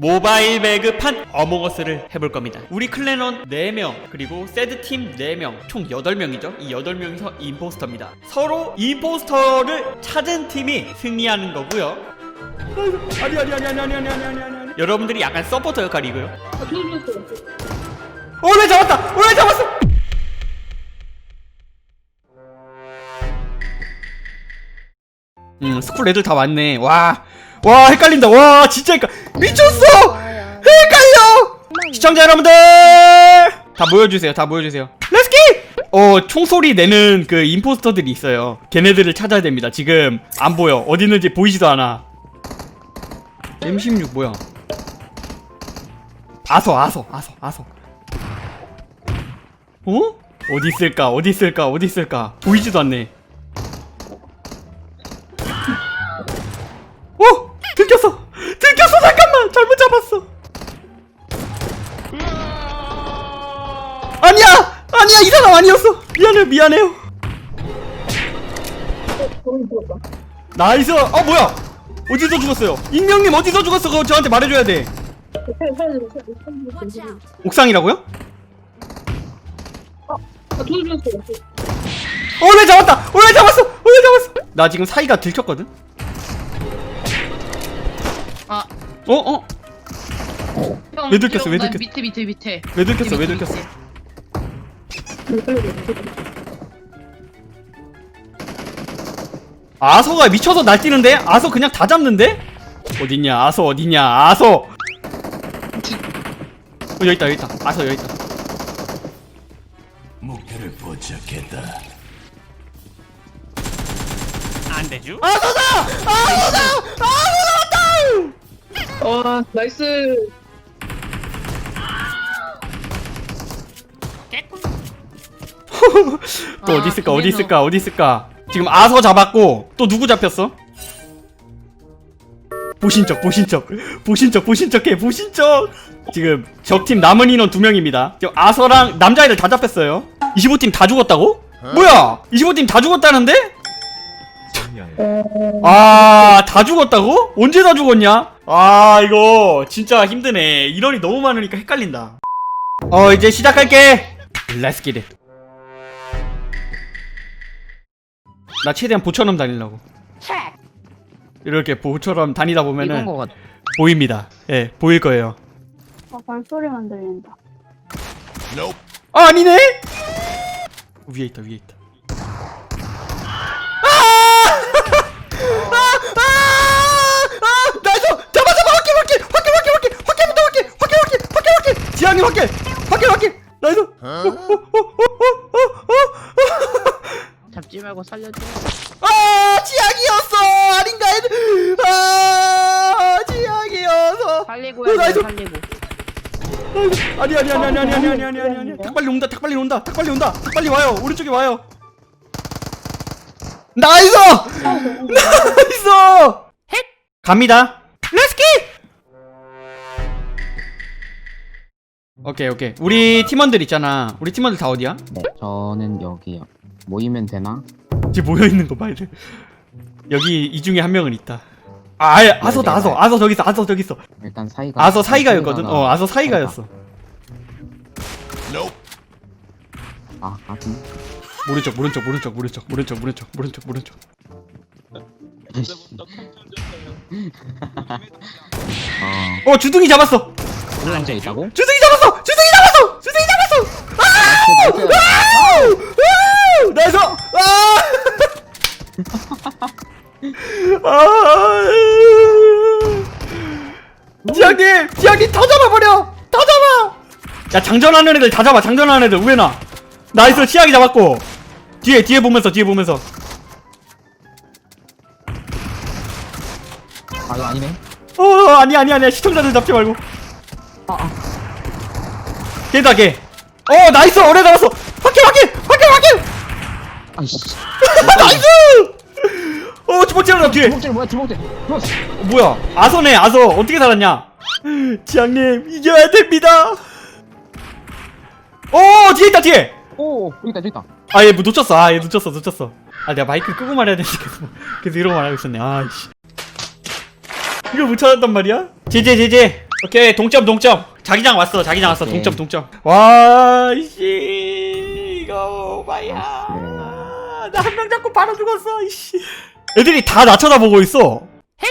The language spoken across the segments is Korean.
모바일 배그판 어몽어스를 해볼 겁니다. 우리 클랜원 4명, 그리고 세드팀 4명, 총 8명이죠. 이 8명이서 임포스터입니다. 서로 임포스터를 찾은 팀이 승리하는 거고요. 아니 아니 아니 아니 아니 아니 아니 아니 아니 여러분들이 약간 서포터 역할이고요. 오래 잡았다! 오래 잡았어! 음 스쿨 애들 다 왔네. 와, 와 헷갈린다. 와 진짜 헷갈. 미쳤어! 헷갈려! 시청자 여러분들 다 모여주세요. 다 모여주세요. 렛츠기! 어 총소리 내는 그 임포스터들이 있어요. 걔네들을 찾아야 됩니다. 지금 안 보여. 어디 있는지 보이지도 않아. M16 뭐야? 아서 아서 아서 아서. 어? 어디 있을까? 어디 있을까? 어디 있을까? 보이지도 않네. 아니야! 아니야! 이 사람 아니었어! 미안해요, 미안해요. 나이스! 어, 뭐야! 어디서 죽었어요? 익명님 어디서 죽었어? 그거 저한테 말해줘야 돼. 옥상이라고요? 오래 잡았다! 오래 잡았어! 오래 잡았어! 나 지금 사이가 들켰거든? 아, 어? 어? 형, 왜 들켰어, 왜나 들켰어? 밑에 밑에 밑에. 왜 들켰어? 왜 밑에, 들켰어? 아서가 미쳐서 날뛰는데? 아서 그냥 다 잡는데? 어딨냐? 아서 어딨냐? 아서! 어, 여기 있다, 여기 있다. 아서 여기 있다. 목표를 포착했다. 안 되죠? 아서다! 아서다! 아서 나왔다! 와, 나이스. 또 아, 어디 있을까? 어디. 있을까? 어디 있을까? 지금 아서 잡았고 또 누구 잡혔어? 보신 척, 보신 척, 보신 척, 보신 척해, 보신 척. 지금 적팀 남은 인원 두 명입니다. 지금 아서랑 남자애들 다 잡혔어요. 25팀 다 죽었다고? 뭐야? 25팀 다 죽었다는데? 아, 다 죽었다고? 언제 다 죽었냐? 아, 이거 진짜 힘드네. 인원이 너무 많으니까 헷갈린다. 어, 이제 시작할게. Let's get it. 나 최대한 보처럼 다니려고. 이렇게 보처럼 다니다 이건 보면은 거 같아. 보입니다. 예, 보일 거예요. 아, 발소리만 들린다. 아, 아니네? 위에 있다, 위에 있다. 아! 아! 아! 아! 나이스! 잡아, 잡아! 확킬, 확킬! 확킬, 확킬, 확킬! 확킬부터 확킬! 확킬, 확킬! 확킬, 확킬! 지향이 확킬! 확킬, 확킬! 나이스! 어, 어, 어, 어, 어, 어. 잡지 말고 살려줘. 아! 지향이었어! 아닌가? 했- 아! 지향이어서! 살리고 어, 해야 나이스! 돼, 살리고. 아니 아니 아니 아니 아니 아니 아니 아니 아니 아니 닭 빨리 온다 닭 빨리 온다 닭 빨리 온다 닭 빨리 와요 오른쪽에 와요 나이스 나이스 헷 갑니다 렛츠기 오케이 오케이 우리 팀원들 있잖아 우리 팀원들 다 어디야 네, 저는 여기요. 모이면 되나? 지금 모여 있는 거 봐야 돼. 여기 이 중에 한 명은 있다. 아 아예 아서다 아서 아서 저기 있어 아서 저기 있어. 일단 사이가 아서 사이가였거든. 어 아서 사이가였어. 아, 아니. 모른 척 모른 척 모른 척 모른 척 모른 척 모른 척 모른 척 모른 척. 어, 어 주둥이 잡았어. 소장제 있다고? 주둥이 잡았어! 주둥이 잡았어! 주둥이 잡았어! 아! 우! 나이스! 아! 아! 지향님 지향님 다 잡아버려! 다 잡아! 야 장전하는 애들 다 잡아 장전하는 애들. 우에나 나이스 치약이 잡았고. 뒤에 뒤에 보면서 뒤에 보면서. 아, 이거 아니네. 어 아니 아니 아니야. 시청자들 잡지 말고. 걔다 걔어 나이스! 오래 잡았어 아이씨. 나이스! 어 주먹질한다 뒤에. 주먹질 뭐야, 주먹질. 크로스. 어, 뭐야? 아서네 아서. 어떻게 살았냐? 지향님 이겨야 됩니다. 어 뒤에 있다 뒤에. 오, 여기 있다, 여기 있다. 아얘 뭐 놓쳤어. 아얘 놓쳤어 놓쳤어. 아 내가 마이크 끄고 말해야 되는데 계속 계속 이러고 말하고 있었네. 아이씨. 이걸 못 찾았단 말이야? 제제 제제. 오케이 동점 동점. 자기장 왔어 자기장 왔어. 동점 동점. 와 이씨. 이거 마야 나 한 명 잡고 바로 죽었어 이씨. 애들이 다 나 쳐다보고 있어. 헷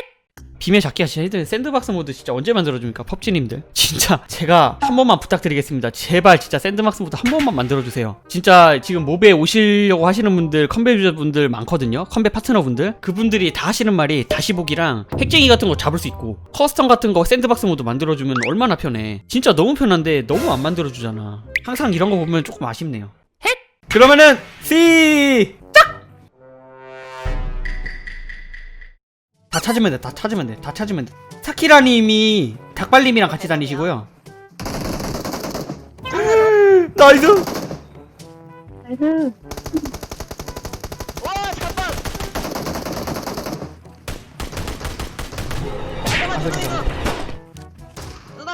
빔의 잡기 하시 애들 샌드박스 모드 진짜 언제 만들어줍니까 펍지님들? 진짜 제가 한 번만 부탁드리겠습니다. 제발 진짜 샌드박스 모드 한 번만 만들어주세요. 진짜 지금 모베에 오시려고 하시는 분들 컴배 유저분들 많거든요? 컴배 파트너분들? 그분들이 다 하시는 말이 다시 보기랑 핵쟁이 같은 거 잡을 수 있고 커스텀 같은 거 샌드박스 모드 만들어주면 얼마나 편해. 진짜 너무 편한데 너무 안 만들어주잖아. 항상 이런 거 보면 조금 아쉽네요. 핵! 그러면은 시 다 찾으면 돼, 다 찾으면 돼, 다 찾으면 돼. 사키라님이 닭발님이랑 같이 다니시고요. 나이스! 나이스. 와 잠깐. 잠깐만 주둥이가. 누나.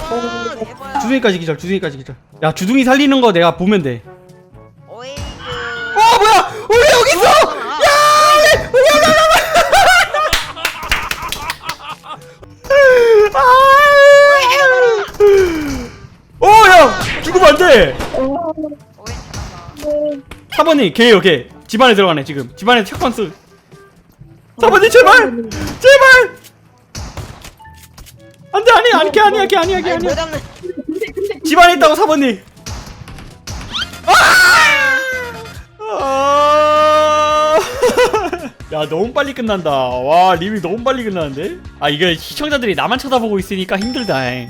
아 누나 대박. 주둥이까지 기절, 주둥이까지 기절. 야, 주둥이 살리는 거 내가 보면 돼. 아! 어, 야! 죽으면 안 돼! 4번이 걔예요, 걔. 집안에 들어가네, 지금. 집안에 채권스. 4번이 제발! 제발! 안 돼, 아니, 아니, 걔 아니야, 걔 아니야, 걔 아니 뭐 아니야. 잡는. 집안에 있다고 사모님. 야 너무 빨리 끝난다. 와 리뷰 너무 빨리 끝나는데? 아 이게 시청자들이 나만 쳐다보고 있으니까 힘들다.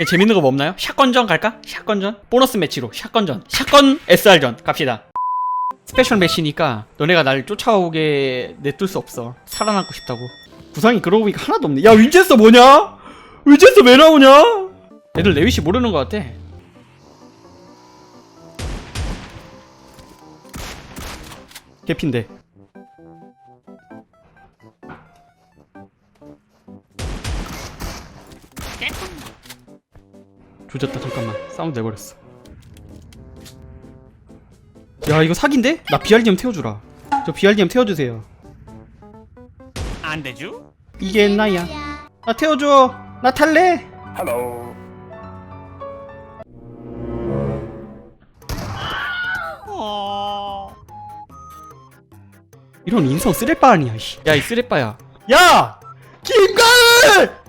예, 재밌는 거 뭐 없나요? 샷건전 갈까? 샷건전? 보너스 매치로 샷건전. 샷건 SR전 갑시다. 스페셜 매치니까 너네가 날 쫓아오게 내둘 수 없어. 살아남고 싶다고. 구상이 그러고 보니까 하나도 없네. 야 윈체스터 뭐냐? 윈체스터 왜 나오냐? 애들 레위시 모르는 것 같아. 개핀데. 조졌다 잠깐만 사운드 내버렸어. 야 이거 사기인데? 나 BRDM 태워주라. 저 BRDM 태워주세요. 안 되죠? 이게 나야. 나 태워줘. 나 탈래. 헬로. 어. 이런 인성 쓰레빠 아니야, 씨. 야, 이 쓰레빠야. 야! 김광!